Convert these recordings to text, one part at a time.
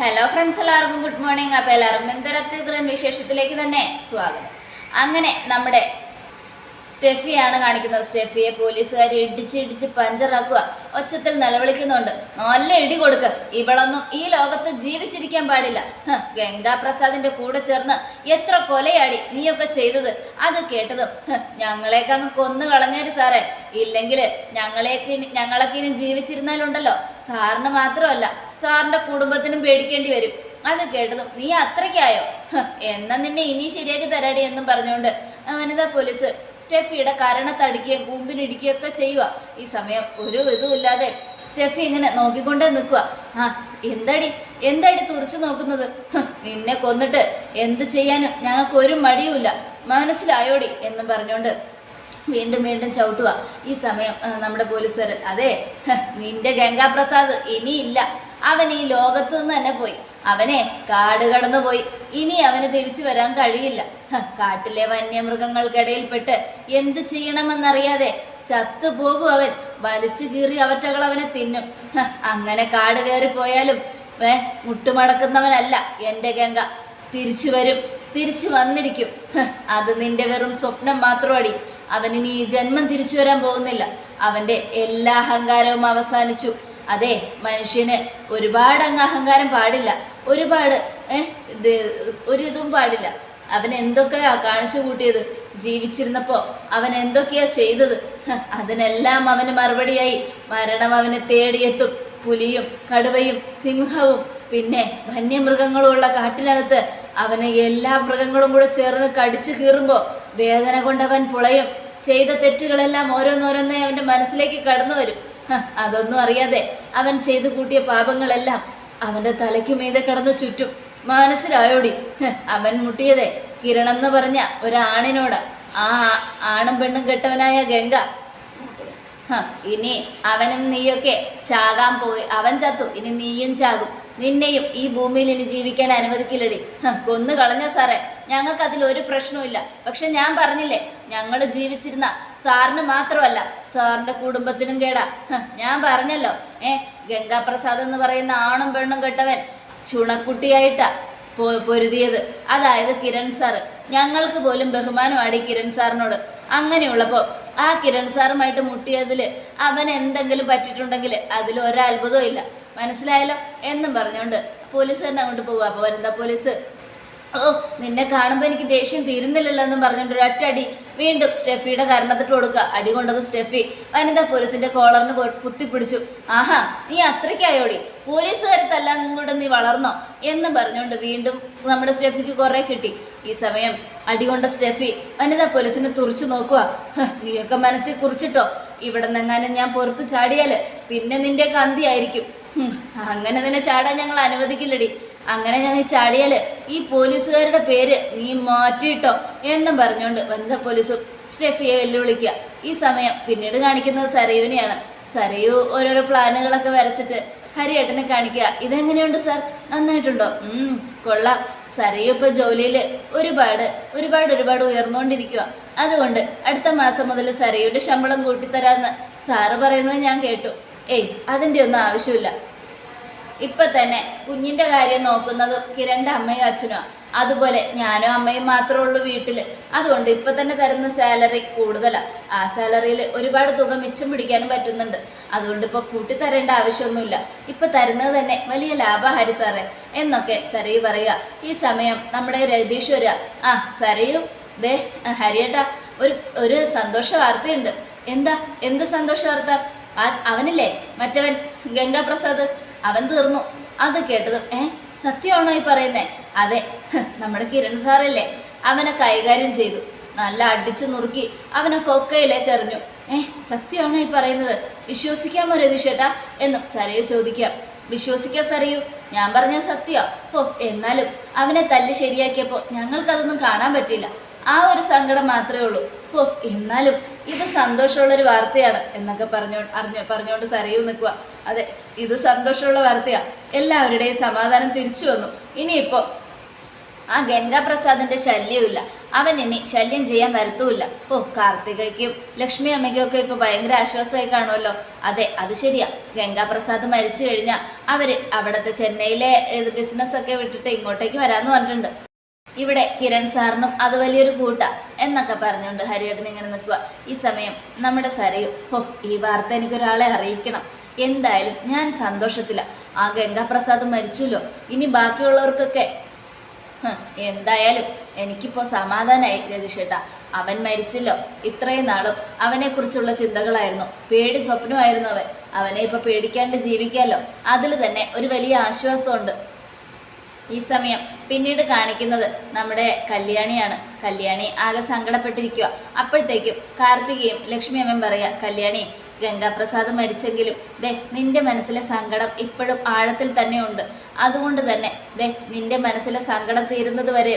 Hello friends എല്ലാവർക്കും good morning അപ്പോൾ എല്ലാവർക്കും എന്തരത്യുഗ്രൻ വിശേഷത്തിലേക്ക് തന്നെ സ്വാഗതം. അങ്ങനെ നമ്മുടെ സ്റ്റെഫിയാണ് കാണിക്കുന്നത്. സ്റ്റെഫിയെ പോലീസുകാർ ഇടിച്ച് ഇടിച്ച് പഞ്ചറാക്കുക. ഒച്ചത്തിൽ നിലവിളിക്കുന്നുണ്ട്. നല്ല ഇടി കൊടുക്കുക ഇവളൊന്നും ഈ ലോകത്ത് ജീവിച്ചിരിക്കാൻ പാടില്ല. ഗംഗാപ്രസാദിന്റെ കൂടെ ചേർന്ന് എത്ര കൊലയാടി നീയൊക്കെ ചെയ്തത്. അത് കേട്ടതും ഞങ്ങളെയൊക്കെ അങ്ങ് കൊന്നു കളഞ്ഞേര് സാറേ. ഇല്ലെങ്കിൽ ഞങ്ങളെയൊക്കെ ഞങ്ങളൊക്കെ ഇനി ജീവിച്ചിരുന്നാലുണ്ടല്ലോ. സാറിന് മാത്രമല്ല സാറിന്റെ കുടുംബത്തിനും പേടിക്കേണ്ടി വരും. അത് കേട്ടതും നീ അത്രയ്ക്കായോ? എന്നാ നിന്നെ ഇനി ശരിയാക്കി തരാടി എന്നും പറഞ്ഞുകൊണ്ട് വനിതാ പോലീസ് സ്റ്റെഫിയുടെ കരണത്തടിക്കുകയും കൂമ്പിനിടിക്കുകയും ഒക്കെ ചെയ്യുക ഈ സമയം ഒരു ഇതുമില്ലാതെ സ്റ്റെഫി ഇങ്ങനെ നോക്കിക്കൊണ്ടേ നിൽക്കുക ആ എന്തടി? എന്തടി തുറച്ചു നോക്കുന്നത്? നിന്നെ കൊന്നിട്ട് എന്ത് ചെയ്യാനും ഞങ്ങൾക്ക് ഒരു മടിയുമില്ല. മനസ്സിലായോടി എന്നും പറഞ്ഞുകൊണ്ട് വീണ്ടും വീണ്ടും ചവിട്ടുക ഈ സമയം നമ്മുടെ പോലീസുകാരൻ അതെ നിന്റെ ഗംഗാപ്രസാദ് ഇനിയില്ല. അവൻ ഈ ലോകത്തു നിന്ന് തന്നെ പോയി. അവനെ കാട് കടന്നു പോയി ഇനി അവന് തിരിച്ചു വരാൻ കഴിയില്ല. കാട്ടിലെ വന്യമൃഗങ്ങൾക്കിടയിൽപ്പെട്ട് എന്ത് ചെയ്യണമെന്നറിയാതെ ചത്തുപോകും അവൻ. വലിച്ചു കീറി അവറ്റകൾ അവനെ തിന്നും. അങ്ങനെ കാട് കയറി പോയാലും ഏ മുട്ടുമടക്കുന്നവനല്ല എന്റെ ഗംഗ. തിരിച്ചു വരും തിരിച്ചു വന്നിരിക്കും. അത് നിന്റെ വെറും സ്വപ്നം മാത്രമടി. അവനിനി ഈ ജന്മം തിരിച്ചു വരാൻ പോകുന്നില്ല. അവന്റെ എല്ലാ അഹങ്കാരവും അവസാനിച്ചു. അതെ മനുഷ്യന് ഒരുപാട് അങ്ങ് അഹങ്കാരം പാടില്ല. ഒരുപാട് ഇത് ഒരു പാടില്ല. അവൻ എന്തൊക്കെയാ കാണിച്ചു കൂട്ടിയത്? ജീവിച്ചിരുന്നപ്പോ അവൻ എന്തൊക്കെയാ ചെയ്തത്? അതിനെല്ലാം അവന് മറുപടിയായി. മരണം അവനെ തേടിയെത്തും. പുലിയും കടുവയും സിംഹവും പിന്നെ വന്യമൃഗങ്ങളുള്ള കാട്ടിനകത്ത് അവനെ എല്ലാ മൃഗങ്ങളും കൂടെ ചേർന്ന് കടിച്ചു കീറുമ്പോൾ വേദന കൊണ്ടവൻ പുളയും. ചെയ്ത തെറ്റുകളെല്ലാം ഓരോന്നോരോന്നേ അവന്റെ മനസ്സിലേക്ക് കടന്നു വരും അതൊന്നും അറിയാതെ അവൻ ചെയ്തു കൂട്ടിയ പാപങ്ങളെല്ലാം അവന്റെ തലയ്ക്ക് മീതെ കടന്നു ചുറ്റും. മനസ്സിലായോടി? അവൻ മുട്ടിയതേ. കിരണെന്ന് പറഞ്ഞ ഒരാണിനോട്. ആ ആണും പെണ്ണും കെട്ടവനായ ഗംഗ. ഇനി അവനും നീയൊക്കെ ചാകാൻ പോയി. അവൻ ചത്തു. ഇനി നീയും ചാകും. നിന്നെയും ഈ ഭൂമിയിൽ ഇനി ജീവിക്കാൻ അനുവദിക്കില്ലടി. കൊന്നു കളഞ്ഞ സാറേ? ഞങ്ങൾക്ക് അതിൽ ഒരു പ്രശ്നവുമില്ല. പക്ഷെ ഞാൻ പറഞ്ഞില്ലേ ഞങ്ങൾ ജീവിച്ചിരുന്ന സാറിന് മാത്രമല്ല സാറിന്റെ കുടുംബത്തിനും കേടാ. ഞാൻ പറഞ്ഞല്ലോ. ഏ ഗംഗാപ്രസാദ് എന്ന് പറയുന്ന ആണും പെണ്ണും കെട്ടവൻ ചുണക്കുട്ടിയായിട്ടാ പൊരുതിയത്. അതായത് കിരൺ സാറ്. ഞങ്ങൾക്ക് പോലും ബഹുമാനമാടി കിരൺ സാറിനോട്. അങ്ങനെയുള്ളപ്പോൾ ആ കിരൺ സാറുമായിട്ട് മുട്ടിയതിൽ അവൻ എന്തെങ്കിലും പറ്റിയിട്ടുണ്ടെങ്കിൽ അതിൽ ഒരത്ഭുതവും ഇല്ല. മനസ്സിലായല്ലോ? എന്നും പറഞ്ഞുകൊണ്ട് പോലീസ് തന്നെ അങ്ങോട്ട് പോകുക അപ്പോൾ വനിതാ പോലീസ് ഓ നിന്നെ കാണുമ്പോൾ എനിക്ക് ദേഷ്യം തീരുന്നില്ലല്ലോ എന്നും പറഞ്ഞുകൊണ്ട് ഒരു ഒറ്റ വീണ്ടും സ്റ്റെഫിയുടെ കരണത്തിട്ട് കൊടുക്കുക. അടി കൊണ്ടത് സ്റ്റെഫി. വനിതാ പോലീസിന്റെ കോളറിന് കുത്തിപ്പിടിച്ചു. ആഹാ നീ അത്രയ്ക്കായോടി. പോലീസുകാരെ തല്ലാൻ കൂടെ നീ വളർന്നോ? എന്ന് പറഞ്ഞുകൊണ്ട് വീണ്ടും നമ്മുടെ സ്റ്റെഫിക്ക് കുറെ കിട്ടി. ഈ സമയം അടി കൊണ്ട സ്റ്റെഫി വനിതാ പോലീസിനെ തുറച്ചു നോക്കുക "ഹ്, നീയൊക്കെ മനസ്സിൽ കുറിച്ചിട്ടോ? ഇവിടെ നിന്നെങ്ങാനും ഞാൻ പുറത്ത് ചാടിയാൽ പിന്നെ നിന്റെ കന്തിയായിരിക്കും. ആയിരിക്കും അങ്ങനെ നിന്നെ ചാടാൻ ഞങ്ങൾ അനുവദിക്കില്ലടി. അങ്ങനെ ഞാൻ ചടിയൽ ഈ പോലീസുകാരുടെ പേര് നീ മാറ്റിയിട്ടോ എന്നും പറഞ്ഞുകൊണ്ട് വനിതാ പോലീസും സ്റ്റെഫിയെ വെല്ലുവിളിക്കുക ഈ സമയം പിന്നീട് കാണിക്കുന്നത് സരയുവിനെയാണ് സരയു ഓരോരോ പ്ലാനുകളൊക്കെ വരച്ചിട്ട് ഹരിയേട്ടനെ കാണിക്കുക ഇതെങ്ങനെയുണ്ട് സാർ? നന്നായിട്ടുണ്ടോ? കൊള്ളാം. സരയു ഇപ്പൊ ജോലിയിൽ ഒരുപാട് ഒരുപാട് ഒരുപാട് ഉയർന്നുകൊണ്ടിരിക്കുക അതുകൊണ്ട് അടുത്ത മാസം മുതൽ സരയുവിന്റെ ശമ്പളം കൂട്ടിത്തരാന്ന് സാറ് പറയുന്നത് ഞാൻ കേട്ടു. ഏയ് അതിന്റെ ഒന്നും ആവശ്യമില്ല. ഇപ്പൊ തന്നെ കുഞ്ഞിന്റെ കാര്യം നോക്കുന്നത് കിരണിന്റെ അമ്മയും അച്ഛനും. അതുപോലെ ഞാനും അമ്മയും മാത്രമേ ഉള്ളൂ വീട്ടിൽ അതുകൊണ്ട് ഇപ്പൊ തന്നെ തരുന്ന സാലറി കൂടുതലാണ് ആ സാലറിയിൽ ഒരുപാട് തുക മിച്ചം പിടിക്കാനും പറ്റുന്നുണ്ട്. അതുകൊണ്ട് ഇപ്പൊ കൂട്ടി തരേണ്ട ആവശ്യമൊന്നുമില്ല. ഇപ്പൊ തരുന്നത് തന്നെ വലിയ ലാഭ ഹരി സാറേ. എന്നൊക്കെ സരയു പറയുക. ഈ സമയം നമ്മുടെ രതീഷ് വരിക. ആ സരയും ദേ ഹരിയേട്ടാ ഒരു ഒരു സന്തോഷ വാർത്തയുണ്ട്. എന്താ? എന്ത് സന്തോഷ വാർത്ത? അവനില്ലേ? മറ്റവൻ ഗംഗാപ്രസാദ്. അവൻ തീർന്നു. അത് കേട്ടതും ഏ സത്യമാണോ ഈ പറയുന്നേ? അതെ നമ്മുടെ കിരൺ സാറല്ലേ. അവനെ കൈകാര്യം ചെയ്തു. നല്ല അടിച്ചു നുറുക്കി അവനെ കൊക്കയിലേക്ക് എറിഞ്ഞു. ഏ സത്യമാണോ ഈ പറയുന്നത്? വിശ്വസിക്കാമോ രതീഷേട്ടാ എന്നും സരയു ചോദിക്കാം. വിശ്വസിക്കാൻ സരയു. ഞാൻ പറഞ്ഞ സത്യോ. ഓ എന്നാലും അവനെ തല്ലി ശരിയാക്കിയപ്പോൾ ഞങ്ങൾക്കതൊന്നും കാണാൻ പറ്റില്ല ആ ഒരു സങ്കടം മാത്രമേ ഉള്ളൂ. ഓ എന്നാലും ഇത് സന്തോഷമുള്ളൊരു വാർത്തയാണ് എന്നൊക്കെ പറഞ്ഞു അറിഞ്ഞു പറഞ്ഞുകൊണ്ട് സരയു നിൽക്കുക അതെ ഇത് സന്തോഷമുള്ള വാർത്തയാ. എല്ലാവരുടെയും സമാധാനം തിരിച്ചു വന്നു. ഇനിയിപ്പോൾ ആ ഗംഗാപ്രസാദിന്റെ ശല്യമില്ല അവൻ ഇനി ശല്യം ചെയ്യാൻ വരത്തുമില്ല. ഓ കാർത്തികയ്ക്കും ലക്ഷ്മി അമ്മയ്ക്കും ഒക്കെ ഇപ്പൊ ഭയങ്കര ആശ്വാസമായി കാണുമല്ലോ. അതെ അത് ശരിയാ. ഗംഗാപ്രസാദ് മരിച്ചു കഴിഞ്ഞാൽ അവർ അവിടുത്തെ ചെന്നൈയിലെ ബിസിനസ് ഒക്കെ വിട്ടിട്ട് ഇങ്ങോട്ടേക്ക് വരാന്ന് പറഞ്ഞിട്ടുണ്ട്. ഇവിടെ കിരൺ സാറിനും അത് വലിയൊരു കൂട്ട എന്നൊക്കെ പറഞ്ഞുകൊണ്ട് ഹരിയേട്ടൻ ഇങ്ങനെ നിൽക്കുക ഈ സമയം നമ്മുടെ സരയും. ഓ ഈ വാർത്ത എനിക്കൊരാളെ അറിയിക്കണം. എന്തായാലും ഞാൻ സന്തോഷത്തില്ല ആ ഗംഗാപ്രസാദ് മരിച്ചല്ലോ. ഇനി ബാക്കിയുള്ളവർക്കൊക്കെ. എന്തായാലും എനിക്കിപ്പോൾ സമാധാനമായി രതീഷേട്ടാ. അവൻ മരിച്ചല്ലോ. ഇത്രയും നാളും അവനെക്കുറിച്ചുള്ള ചിന്തകളായിരുന്നു. പേടി സ്വപ്നമായിരുന്നു അവൻ. അവനെ ഇപ്പോൾ പേടിക്കാണ്ട് ജീവിക്കാമല്ലോ അതിൽ തന്നെ ഒരു വലിയ ആശ്വാസമുണ്ട്. ഈ സമയം പിന്നീട് കാണിക്കുന്നത് നമ്മുടെ കല്യാണിയാണ്. കല്യാണി ആകെ സങ്കടപ്പെട്ടിരിക്കുക അപ്പോഴത്തേക്കും കാർത്തികയും ലക്ഷ്മി അമ്മയും പറയുക കല്യാണി ഗംഗാപ്രസാദ് മരിച്ചെങ്കിലും ദേ നിന്റെ മനസ്സിലെ സങ്കടം ഇപ്പോഴും ആഴത്തിൽ തന്നെ ഉണ്ട് അതുകൊണ്ട് തന്നെ ദേ നിന്റെ മനസ്സിലെ സങ്കടം തീരുന്നത് വരെ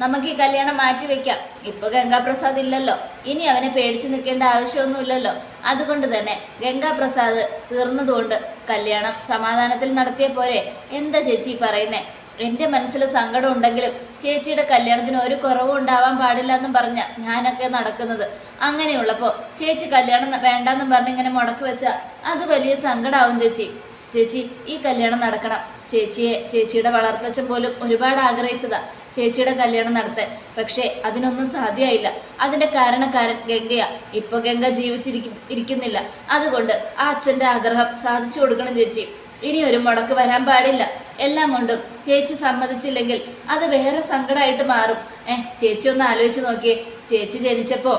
നമുക്ക് ഈ കല്യാണം മാറ്റി വെക്കാം. ഇപ്പൊ ഗംഗാപ്രസാദ് ഇല്ലല്ലോ. ഇനി അവനെ പേടിച്ചു നിൽക്കേണ്ട ആവശ്യമൊന്നുമില്ലല്ലോ. അതുകൊണ്ട് തന്നെ ഗംഗാപ്രസാദ് തീർന്നതുകൊണ്ട് കല്യാണം സമാധാനത്തിൽ നടത്തിയ പോരെ. എന്താ ചേച്ചി പറയുന്നേ? എന്റെ മനസ്സിൽ സങ്കടം ഉണ്ടെങ്കിലും ചേച്ചിയുടെ കല്യാണത്തിന് ഒരു കുറവും ഉണ്ടാവാൻ പാടില്ല എന്നും പറഞ്ഞ ഞാനൊക്കെ നടക്കുന്നത്. അങ്ങനെയുള്ളപ്പോൾ ചേച്ചി കല്യാണം വേണ്ടെന്നും പറഞ്ഞ് ഇങ്ങനെ മുടക്കി വെച്ചാൽ അത് വലിയ സങ്കടമാവും ചേച്ചി. ചേച്ചി ഈ കല്യാണം നടക്കണം. ചേച്ചിയെ ചേച്ചിയുടെ വളർത്തച്ഛൻ പോലും ഒരുപാട് ആഗ്രഹിച്ചതാ ചേച്ചിയുടെ കല്യാണം നടത്താൻ. പക്ഷേ അതിനൊന്നും സാധ്യമായില്ല. അതിന്റെ കാരണക്കാരൻ ഗംഗയാ. ഇപ്പൊ ഗംഗ ജീവിച്ചിരിക്കും ഇരിക്കുന്നില്ല. അതുകൊണ്ട് ആ അച്ഛന്റെ ആഗ്രഹം സാധിച്ചു കൊടുക്കണം ചേച്ചി. ഇനി ഒരു മുടക്ക് വരാൻ പാടില്ല. എല്ലാം കൊണ്ടും ചേച്ചി സമ്മതിച്ചില്ലെങ്കിൽ അത് വേറെ സങ്കടമായിട്ട് മാറും. ഏ ചേച്ചി ഒന്ന് ആലോചിച്ച് നോക്കിയേ. ചേച്ചി ജനിച്ചപ്പോ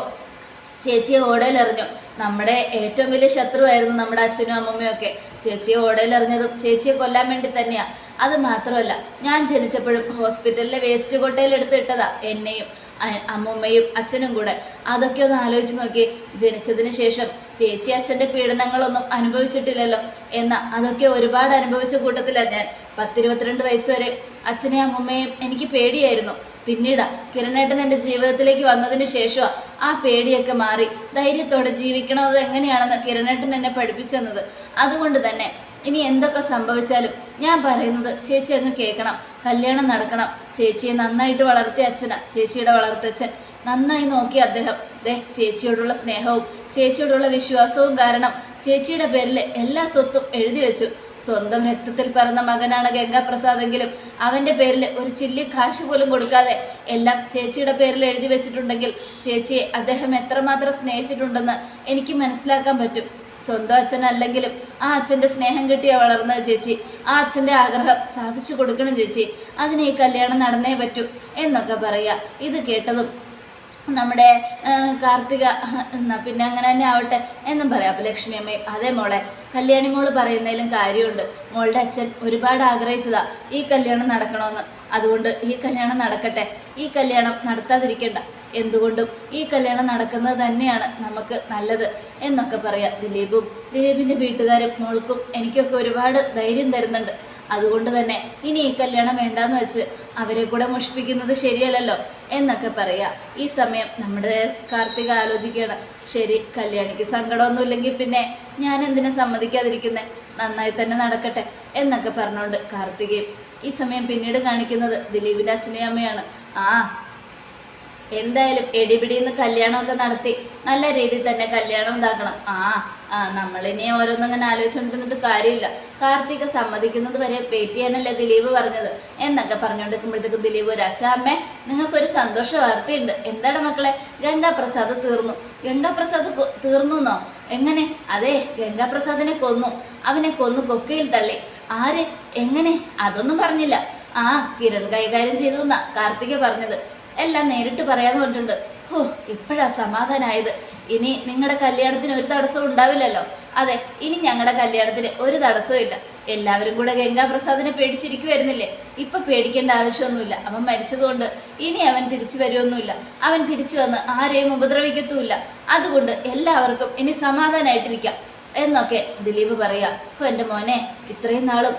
ചേച്ചിയെ ഓടയിലെറിഞ്ഞു. നമ്മുടെ ഏറ്റവും വലിയ ശത്രുവായിരുന്നു നമ്മുടെ അച്ഛനും അമ്മമ്മയും ഒക്കെ. ചേച്ചിയെ ഓടയിലെറിഞ്ഞതും ചേച്ചിയെ കൊല്ലാൻ വേണ്ടി തന്നെയാ. അത് മാത്രമല്ല ഞാൻ ജനിച്ചപ്പോഴും ഹോസ്പിറ്റലിലെ വേസ്റ്റ് കൊട്ടയിൽ എടുത്തിട്ടതാ എന്നെയും. അമ്മൂമ്മയും അച്ഛനും കൂടെ. അതൊക്കെ ഒന്ന് ആലോചിച്ച് നോക്കി ജനിച്ചതിന് ശേഷം ചേച്ചി അച്ഛന്റെ പീഡനങ്ങളൊന്നും അനുഭവിച്ചിട്ടില്ലല്ലോ എന്ന. അതൊക്കെ ഒരുപാട് അനുഭവിച്ച കൂട്ടത്തിലാണ് ഞാൻ. പത്തിരുപത്തിരണ്ട് വയസ്സ് വരെ അച്ഛനെയും അമ്മൂമ്മയും എനിക്ക് പേടിയായിരുന്നു. പിന്നീട് കിരണേട്ടൻ എന്റെ ജീവിതത്തിലേക്ക് വന്നതിന് ശേഷമാണ് ആ പേടിയൊക്കെ മാറി. ധൈര്യത്തോടെ ജീവിക്കണത് എങ്ങനെയാണെന്ന് കിരണേട്ടൻ എന്നെ പഠിപ്പിച്ചെന്നത്. അതുകൊണ്ട് തന്നെ ഇനി എന്തൊക്കെ സംഭവിച്ചാലും ഞാൻ പറയുന്നത് ചേച്ചി അങ്ങ് കേൾക്കണം. കല്യാണം നടക്കണം. ചേച്ചിയെ നന്നായിട്ട് വളർത്തിയ അച്ഛനാ. ചേച്ചിയുടെ വളർത്തച്ഛൻ. നന്നായി നോക്കിയ അദ്ദേഹം. ദേ ചേച്ചിയോടുള്ള സ്നേഹവും ചേച്ചിയോടുള്ള വിശ്വാസവും കാരണം ചേച്ചിയുടെ പേരിൽ എല്ലാ സ്വത്തും എഴുതി വെച്ചു. സ്വന്തം രക്തത്തിൽ പിറന്ന മകനാണ് ഗംഗാപ്രസാദെങ്കിലും അവന്റെ പേരിൽ ഒരു ചില്ലി കാശ് പോലും കൊടുക്കാതെ എല്ലാം ചേച്ചിയുടെ പേരിൽ എഴുതി വെച്ചിട്ടുണ്ടെങ്കിൽ ചേച്ചിയെ അദ്ദേഹം എത്രമാത്രം സ്നേഹിച്ചിട്ടുണ്ടെന്ന് എനിക്ക് മനസ്സിലാക്കാൻ പറ്റും. സ്വന്തം അച്ഛനല്ലെങ്കിലും ആ അച്ഛന്റെ സ്നേഹം കിട്ടിയ വളർന്ന ചേച്ചി. ആ അച്ഛന്റെ ആഗ്രഹം സാധിച്ചു കൊടുക്കണം ചേച്ചി. അതിന് ഈ കല്യാണം നടന്നേ പറ്റൂ എന്നൊക്കെ പറയുക ഇത് കേട്ടതും നമ്മുടെ കാർത്തിക എന്നാ പിന്നെ അങ്ങനെ തന്നെ ആവട്ടെ. എന്നും പറയാം. അപ്പം ലക്ഷ്മി അമ്മയും അതേ മോളെ. കല്യാണി മോൾ പറയുന്നതിലും കാര്യമുണ്ട്. മോളുടെ അച്ഛൻ ഒരുപാട് ആഗ്രഹിച്ചതാ ഈ കല്യാണം നടക്കണമെന്ന് അതുകൊണ്ട് ഈ കല്യാണം നടക്കട്ടെ. ഈ കല്യാണം നടത്താതിരിക്കണ്ട. എന്തുകൊണ്ടും ഈ കല്യാണം നടക്കുന്നത് തന്നെയാണ് നമുക്ക് നല്ലത് എന്നൊക്കെ പറയാം ദിലീപും. ദിലീപിന്റെ വീട്ടുകാരും മോൾക്കും എനിക്കൊക്കെ ഒരുപാട് ധൈര്യം തരുന്നുണ്ട്. അതുകൊണ്ട് തന്നെ ഇനി ഈ കല്യാണം വേണ്ടാന്ന് വെച്ച് അവരെ കൂടെ മുഷിപ്പിക്കുന്നത് ശരിയല്ലല്ലോ. എന്നൊക്കെ പറയുക ഈ സമയം നമ്മുടെ കാർത്തിക ആലോചിക്കുകയാണ്. ശരി കല്യാണിക്ക് സങ്കടമൊന്നുമില്ലെങ്കിൽ പിന്നെ ഞാൻ എന്തിനെ സമ്മതിക്കാതിരിക്കുന്നത് നന്നായി തന്നെ നടക്കട്ടെ എന്നൊക്കെ പറഞ്ഞുകൊണ്ട് കാർത്തികയും ഈ സമയം പിന്നീട് കാണിക്കുന്നത് ദിലീപിന്റെ അച്ഛനെയും അമ്മയാണ്. ആ എന്തായാലും എടിപിടിയിൽ നിന്ന് കല്യാണമൊക്കെ നടത്തി നല്ല രീതിയിൽ തന്നെ കല്യാണം ഉണ്ടാക്കണം ആ ആ ഓരോന്നും അങ്ങനെ ആലോചിച്ചുകൊണ്ടിരുന്നിട്ട് കാര്യമില്ല. കാർത്തിക സമ്മതിക്കുന്നത് വരെ വെയിറ്റ് ചെയ്യാനല്ലേ ദിലീപ് പറഞ്ഞത്? എന്നൊക്കെ പറഞ്ഞുകൊണ്ടിരിക്കുമ്പോഴത്തേക്കും ദിലീപ് ഒരു അച്ഛാ അമ്മേ നിങ്ങൾക്കൊരു സന്തോഷ വാർത്തയുണ്ട്. എന്താണ് മക്കളെ? ഗംഗാപ്രസാദ് തീർന്നു. ഗംഗാപ്രസാദ് തീർന്നു എന്നോ എങ്ങനെ? അതെ ഗംഗാപ്രസാദിനെ കൊന്നു. അവനെ കൊന്നു കൊക്കയിൽ തള്ളി. ആര്? എങ്ങനെ? അതൊന്നും പറഞ്ഞില്ല. ആ കിരൺ കൈകാര്യം ചെയ്തു എന്നാ കാർത്തിക പറഞ്ഞത്. എല്ലാം നേരിട്ട് പറയാന്ന് പറഞ്ഞിട്ടുണ്ട്. ഓ ഇപ്പോഴാ സമാധാനായത്. ഇനി നിങ്ങളുടെ കല്യാണത്തിന് ഒരു തടസ്സവും ഉണ്ടാവില്ലല്ലോ. അതെ ഇനി ഞങ്ങളുടെ കല്യാണത്തിന് ഒരു തടസ്സവും ഇല്ല. എല്ലാവരും കൂടെ ഗംഗാപ്രസാദിനെ പേടിച്ചിരിക്കുമായിരുന്നില്ലേ ഇപ്പൊ പേടിക്കേണ്ട ആവശ്യമൊന്നുമില്ല. അവൻ മരിച്ചതുകൊണ്ട് ഇനി അവൻ തിരിച്ചു വരുമൊന്നുമില്ല അവൻ തിരിച്ചു വന്ന് ആരെയും ഉപദ്രവിക്കത്തുമില്ല. അതുകൊണ്ട് എല്ലാവർക്കും ഇനി സമാധാനമായിട്ടിരിക്കാം എന്നൊക്കെ ദിലീപ് പറയാ അപ്പോൾ എന്റെ മോനെ ഇത്രയും നാളും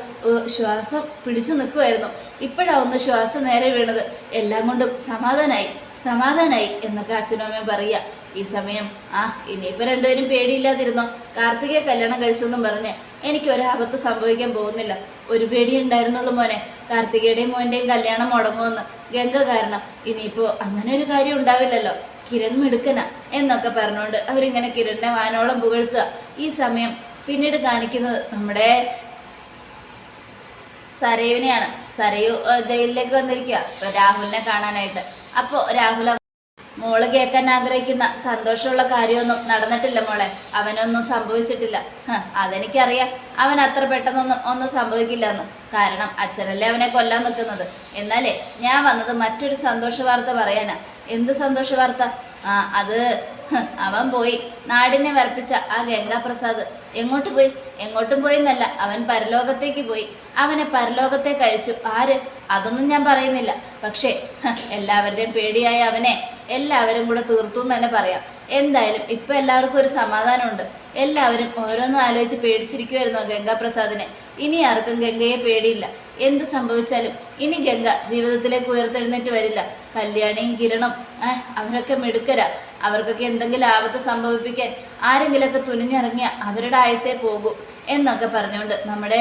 ശ്വാസം പിടിച്ചു നിൽക്കുമായിരുന്നു ഇപ്പോഴാ ഒന്ന് ശ്വാസം നേരെ വീണത്. എല്ലാം കൊണ്ടും സമാധാനായി സമാധാനായി എന്നൊക്കെ അച്ഛനും അമ്മയും പറയുക. ഈ സമയം. ആ ഇനിയിപ്പോൾ രണ്ടുപേരും പേടിയില്ലാതിരുന്നോ? കാർത്തികയെ കല്യാണം കഴിച്ചെന്നും പറഞ്ഞ് എനിക്ക് ഒരാപത്ത് സംഭവിക്കാൻ പോകുന്നില്ല. ഒരു പേടി ഉണ്ടായിരുന്നുള്ളൂ മോനെ. കാർത്തികയുടെയും മോന്റെയും കല്യാണം മുടങ്ങുമെന്ന് ഗംഗ കാരണം. ഇനിയിപ്പോൾ അങ്ങനെ ഒരു കാര്യം ഉണ്ടാവില്ലല്ലോ. കിരൺ മിടുക്കന എന്നൊക്കെ പറഞ്ഞുകൊണ്ട് അവരിങ്ങനെ കിരണിനെ വാനോളം പുകഴ്ത്തുക. ഈ സമയം പിന്നീട് കാണിക്കുന്നത് നമ്മുടെ സരയുവിനെയാണ്. സരയു ജയിലിലേക്ക് വന്നിരിക്കുക രാഹുലിനെ കാണാനായിട്ട്. അപ്പോൾ രാഹുൽ മോൾ കേൾക്കാൻ ആഗ്രഹിക്കുന്ന സന്തോഷമുള്ള കാര്യമൊന്നും നടന്നിട്ടില്ല മോളെ. അവനൊന്നും സംഭവിച്ചിട്ടില്ല. അതെനിക്കറിയാം. അവൻ അത്ര പെട്ടെന്നൊന്നും ഒന്നും സംഭവിക്കില്ല എന്ന് കാരണം അച്ഛനല്ലേ അവനെ കൊല്ലാൻ നിൽക്കുന്നത്. എന്നാലേ ഞാൻ വന്നത് മറ്റൊരു സന്തോഷ വാർത്ത പറയാനാ. എന്ത് സന്തോഷ വാർത്ത? ആ അത് അവൻ പോയി. നാടിനെ വരപ്പിച്ച ആ ഗംഗാപ്രസാദ്. എങ്ങോട്ട് പോയി? എങ്ങോട്ടും പോയി എന്നല്ല അവൻ പരലോകത്തേക്ക് പോയി. അവനെ പരലോകത്തേക്ക് അയച്ചു. ആര്? അതൊന്നും ഞാൻ പറയുന്നില്ല. പക്ഷേ എല്ലാവരുടെയും പേടിയായ അവനെ എല്ലാവരും കൂടെ തീർത്തു എന്ന് തന്നെ പറയാം. എന്തായാലും ഇപ്പൊ എല്ലാവർക്കും ഒരു സമാധാനമുണ്ട്. എല്ലാവരും ഓരോന്നും ആലോചിച്ച് പേടിച്ചിരിക്കുമായിരുന്നു ഗംഗാപ്രസാദിനെ. ഇനി ആർക്കും ഗംഗയെ പേടിയില്ല. എന്ത് സംഭവിച്ചാലും ഇനി ഗംഗ ജീവിതത്തിലേക്ക് ഉയർത്തെഴുന്നേറ്റ് വരില്ല. കല്യാണിയും കിരണം ഏഹ് അവരൊക്കെ മെടുക്കര. അവർക്കൊക്കെ എന്തെങ്കിലും ആപത്ത് സംഭവിപ്പിക്കാൻ ആരെങ്കിലുമൊക്കെ തുനിഞ്ഞിറങ്ങിയ അവരുടെ ആയുസേ പോകൂ എന്നൊക്കെ പറഞ്ഞുകൊണ്ട് നമ്മുടെ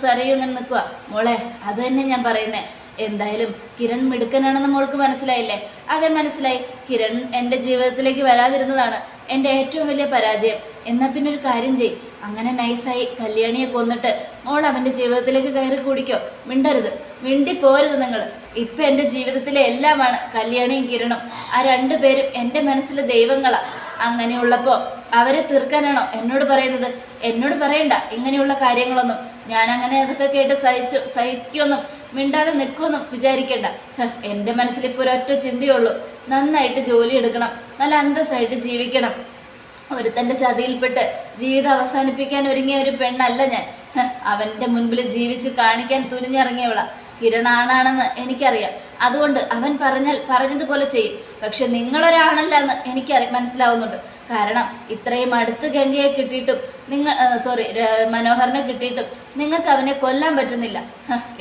സറിയും ഇങ്ങനെ നിൽക്കുക മോളെ അത് തന്നെ ഞാൻ പറയുന്നേ. എന്തായാലും കിരൺ മിടുക്കനാണെന്ന് മോൾക്ക് മനസ്സിലായില്ലേ? അതെ മനസ്സിലായി. കിരൺ എന്റെ ജീവിതത്തിലേക്ക് വരാതിരുന്നതാണ് എന്റെ ഏറ്റവും വലിയ പരാജയം. എന്നാൽ പിന്നെ ഒരു കാര്യം ചെയ് അങ്ങനെ നൈസായി കല്യാണിയെ കൊന്നിട്ട് മോൾ അവന്റെ ജീവിതത്തിലേക്ക് കയറി കൂടിക്കോ. മിണ്ടരുത്. മിണ്ടി പോരുത് നിങ്ങൾ. ഇപ്പം എന്റെ ജീവിതത്തിലെ എല്ലാമാണ് കല്യാണിയും കിരണും. ആ രണ്ടു പേരും എന്റെ മനസ്സിലെ ദൈവങ്ങളാ. അങ്ങനെയുള്ളപ്പോൾ അവരെ തീർക്കാനാണോ എന്നോട് പറയുന്നത്? എന്നോട് പറയണ്ട. ഇങ്ങനെയുള്ള കാര്യങ്ങളൊന്നും. ഞാൻ അങ്ങനെ അതൊക്കെ കേട്ട് സഹിച്ചു സഹിക്കൊന്നും മിണ്ടാതെ നിൽക്കുമെന്നും വിചാരിക്കണ്ട. എന്റെ മനസ്സിൽ ഇപ്പോൾ ഒരൊറ്റ ചിന്തയുള്ളൂ. നന്നായിട്ട് ജോലി എടുക്കണം. നല്ല അന്തസ്സായിട്ട് ജീവിക്കണം. ഒരുത്തന്റെ ചതിയിൽപ്പെട്ട് ജീവിതം അവസാനിപ്പിക്കാൻ ഒരുങ്ങിയ ഒരു പെണ്ണല്ല ഞാൻ. അവന്റെ മുൻപിൽ ജീവിച്ച് കാണിക്കാൻ തുനിഞ്ഞിറങ്ങിയവള. കിരൺ ആണാണെന്ന് എനിക്കറിയാം. അതുകൊണ്ട് അവൻ പറഞ്ഞാൽ പറഞ്ഞതുപോലെ ചെയ്യും. പക്ഷെ നിങ്ങളൊരാണല്ല എന്ന് എനിക്കറി മനസ്സിലാവുന്നുണ്ട്. കാരണം ഇത്രയും അടുത്ത് ഗംഗയെ കിട്ടിയിട്ടും നിങ്ങൾ സോറി മനോഹറിനെ കിട്ടിയിട്ടും നിങ്ങൾക്ക് അവനെ കൊല്ലാൻ പറ്റുന്നില്ല.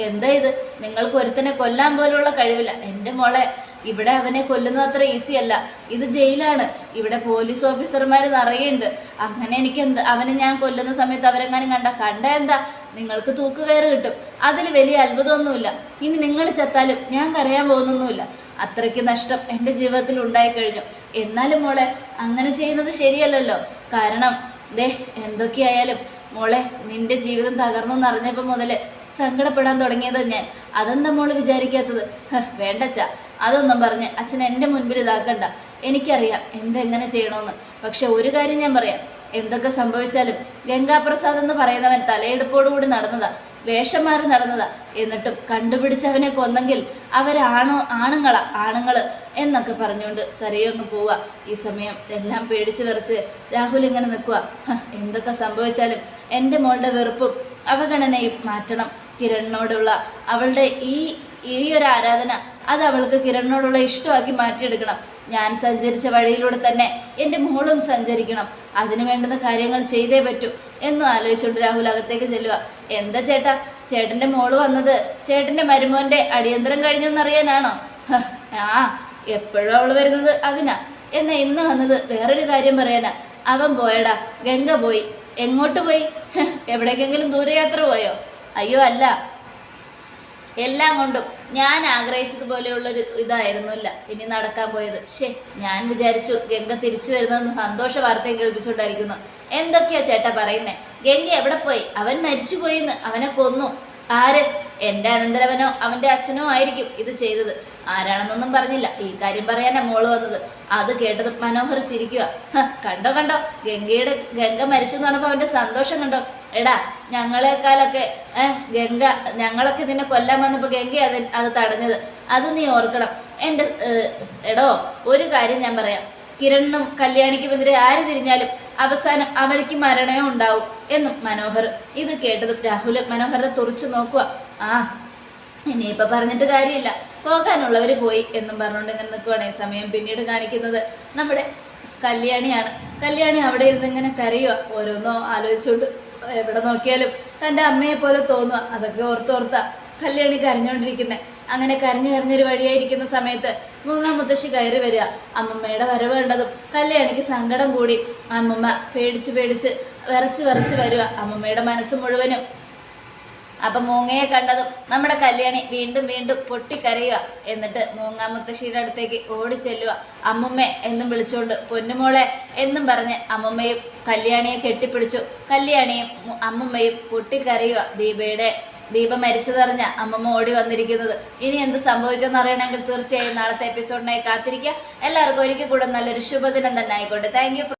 എന്താ ഇത്? നിങ്ങൾക്ക് ഒരുത്തനെ കൊല്ലാൻ പോലുള്ള കഴിവില്ല. എന്റെ മോളെ ഇവിടെ അവനെ കൊല്ലുന്നത് അത്ര ഈസി അല്ല. ഇത് ജയിലാണ്. ഇവിടെ പോലീസ് ഓഫീസർമാർ നിറയുണ്ട്. അങ്ങനെ എനിക്ക് എന്ത് അവനെ ഞാൻ കൊല്ലുന്ന സമയത്ത് അവരെങ്ങാനും കണ്ട കണ്ട എന്താ? നിങ്ങൾക്ക് തൂക്കുകയറ് കിട്ടും. അതിൽ വലിയ അത്ഭുതമൊന്നുമില്ല. ഇനി നിങ്ങൾ ചത്താലും ഞാൻ കരയാൻ പോകുന്നൊന്നുമില്ല. അത്രയ്ക്ക് നഷ്ടം എന്റെ ജീവിതത്തിൽ ഉണ്ടായിക്കഴിഞ്ഞു എന്നാലും മോളെ അങ്ങനെ ചെയ്യുന്നത് ശരിയല്ലല്ലോ. കാരണം ദേ എന്തൊക്കെയായാലും മോളെ നിന്റെ ജീവിതം തകർന്നു എന്നറിഞ്ഞപ്പോൾ മുതൽ സങ്കടപ്പെടാൻ തുടങ്ങിയത് ഞാൻ. അതെന്താ മോൾ വിചാരിക്കാത്തത്? വേണ്ടച്ച. അതൊന്നും പറഞ്ഞ് അച്ഛൻ എന്റെ മുൻപിൽ ഇതാക്കണ്ട. എനിക്കറിയാം എന്തെങ്ങനെ ചെയ്യണമെന്ന് പക്ഷെ ഒരു കാര്യം ഞാൻ പറയാം. എന്തൊക്കെ സംഭവിച്ചാലും ഗംഗാപ്രസാദ് എന്ന് പറയുന്നവൻ തലയെടുപ്പോടുകൂടി നടന്നതാ വേഷം മാറി നടന്നതാ. എന്നിട്ടും കണ്ടുപിടിച്ചവനെ കൊന്നെങ്കിൽ അവരാണോ ആണുങ്ങളാ ആണുങ്ങൾ എന്നൊക്കെ പറഞ്ഞുകൊണ്ട് സരിയൊന്ന് പോവാ. ഈ സമയം എല്ലാം പേടിച്ചു വിറച്ച് രാഹുൽ ഇങ്ങനെ നിൽക്കുക എന്തൊക്കെ സംഭവിച്ചാലും എന്റെ മോളുടെ വെറുപ്പും അവഗണനയും മാറ്റണം. കിരണിനോടുള്ള അവളുടെ ഈ ഈ ഒരു ആരാധന അത് അവൾക്ക് കിരണിനോടുള്ള ഇഷ്ടമാക്കി മാറ്റിയെടുക്കണം. ഞാൻ സഞ്ചരിച്ച വഴിയിലൂടെ തന്നെ എന്റെ മോളും സഞ്ചരിക്കണം. അതിനു വേണ്ടുന്ന കാര്യങ്ങൾ ചെയ്തേ പറ്റൂ. എന്ന് ആലോചിച്ചുകൊണ്ട് രാഹുൽ അകത്തേക്ക് ചെല്ലുക. എന്താ ചേട്ടാ? ചേട്ടന്റെ മോൾ വന്നത് ചേട്ടന്റെ മരുമോന്റെ അടിയന്തരം കഴിഞ്ഞെന്നറിയാനാണോ? ആ എപ്പോഴും അവൾ വരുന്നത് അതിനാ. എന്നാ ഇന്ന് വന്നത് വേറൊരു കാര്യം പറയാനാ. അവൻ പോയടാ ഗംഗ പോയി. എങ്ങോട്ട് പോയി? എവിടേക്കെങ്കിലും ദൂരയാത്ര പോയോ? അയ്യോ അല്ല. എല്ലാം കൊണ്ടും. ഞാൻ ആഗ്രഹിച്ചതുപോലെയുള്ളൊരു ഇതായിരുന്നില്ല. ഇനി നടക്കാൻ പോയത്. ഷേ ഞാൻ വിചാരിച്ചു ഗംഗ തിരിച്ചു വരുന്നതെന്ന് സന്തോഷ വാർത്തയും കേൾപ്പിച്ചുകൊണ്ടായിരിക്കുന്നു. എന്തൊക്കെയാ ചേട്ടാ പറയുന്നേ? ഗംഗ എവിടെ പോയി? അവൻ മരിച്ചുപോയിന്ന്. അവനെ കൊന്നു. ആര്? എന്റെ അനന്തരവനോ അവന്റെ അച്ഛനോ ആയിരിക്കും ഇത് ചെയ്തത്. ആരാണെന്നൊന്നും പറഞ്ഞില്ല. ഈ കാര്യം പറയാനാ മോൾ വന്നത്. അത് കേട്ടത് മനോഹർ ചിരിക്കുക "ഹ, കണ്ടോ കണ്ടോ? ഗംഗയുടെ ഗംഗ മരിച്ചു എന്ന് പറഞ്ഞപ്പോൾ അവന്റെ സന്തോഷം കണ്ടോ? എടാ ഞങ്ങളെക്കാളൊക്കെ ഏഹ് ഗംഗ ഞങ്ങളൊക്കെ ഇതിനെ കൊല്ലാൻ വന്നപ്പോൾ ഗംഗ അത് അത് തടഞ്ഞത്. അത് നീ ഓർക്കണം. എന്റെ എടോ ഒരു കാര്യം ഞാൻ പറയാം. കിരണിനും കല്യാണിക്കും എതിരെ ആര് തിരിഞ്ഞാലും അവസാനം അവർക്ക് മരണമേ ഉണ്ടാവും എന്നും മനോഹർ. ഇത് കേട്ടത് രാഹുൽ മനോഹറിനെ തുറച്ചു നോക്കുക. ആ ഇനിയിപ്പൊ പറഞ്ഞിട്ട് കാര്യമില്ല. പോകാനുള്ളവർ പോയി എന്നും പറഞ്ഞുകൊണ്ട് ഇങ്ങനെ നിൽക്കുവാണ് സമയം പിന്നീട് കാണിക്കുന്നത് നമ്മുടെ കല്യാണിയാണ്. കല്യാണി അവിടെ ഇരുന്ന് ഇങ്ങനെ കരയുക ഓരോന്നോ ആലോചിച്ചുകൊണ്ട് എവിടെ നോക്കിയാലും തന്റെ അമ്മയെ പോലെ തോന്നുക അതൊക്കെ ഓർത്തോർത്ത കല്യാണി കരഞ്ഞുകൊണ്ടിരിക്കുന്നത് അങ്ങനെ കരഞ്ഞു കരഞ്ഞൊരു വഴിയായിരിക്കുന്ന സമയത്ത് മൂങ്ങാ മുത്തശ്ശി കയറി വരിക. അമ്മമ്മയുടെ വരവ് കണ്ടതും കല്യാണിക്ക് സങ്കടം കൂടി. അമ്മമ്മ പേടിച്ച് പേടിച്ച് വിറച്ച് വിറച്ച് വരിക അമ്മമ്മയുടെ മനസ്സ് മുഴുവനും അപ്പം മൂങ്ങയെ കണ്ടതും നമ്മുടെ കല്യാണി വീണ്ടും വീണ്ടും പൊട്ടിക്കരയുക എന്നിട്ട് മൂങ്ങാ മുത്തശ്ശിയുടെ അടുത്തേക്ക് ഓടി ചെല്ലുക അമ്മുമ്മ എന്നും വിളിച്ചുകൊണ്ട് പൊന്നുമോളെ എന്നും പറഞ്ഞ് അമ്മുമ്മയും കല്യാണിയെ കെട്ടിപ്പിടിച്ചു. കല്യാണിയും അമ്മുമ്മയും പൊട്ടിക്കരയുക. ദീപയുടെ ദീപ മരിച്ചതറിഞ്ഞ അമ്മമ്മ ഓടി വന്നിരിക്കുന്നത്. ഇനി എന്ത് സംഭവിക്കുമെന്ന് അറിയണമെങ്കിൽ തീർച്ചയായും നാളത്തെ എപ്പിസോഡിനായി കാത്തിരിക്കുക. എല്ലാവർക്കും ഒരിക്കൽ കൂടെ നല്ലൊരു ശുഭദിനം തന്നെ ആയിക്കോട്ടെ. താങ്ക്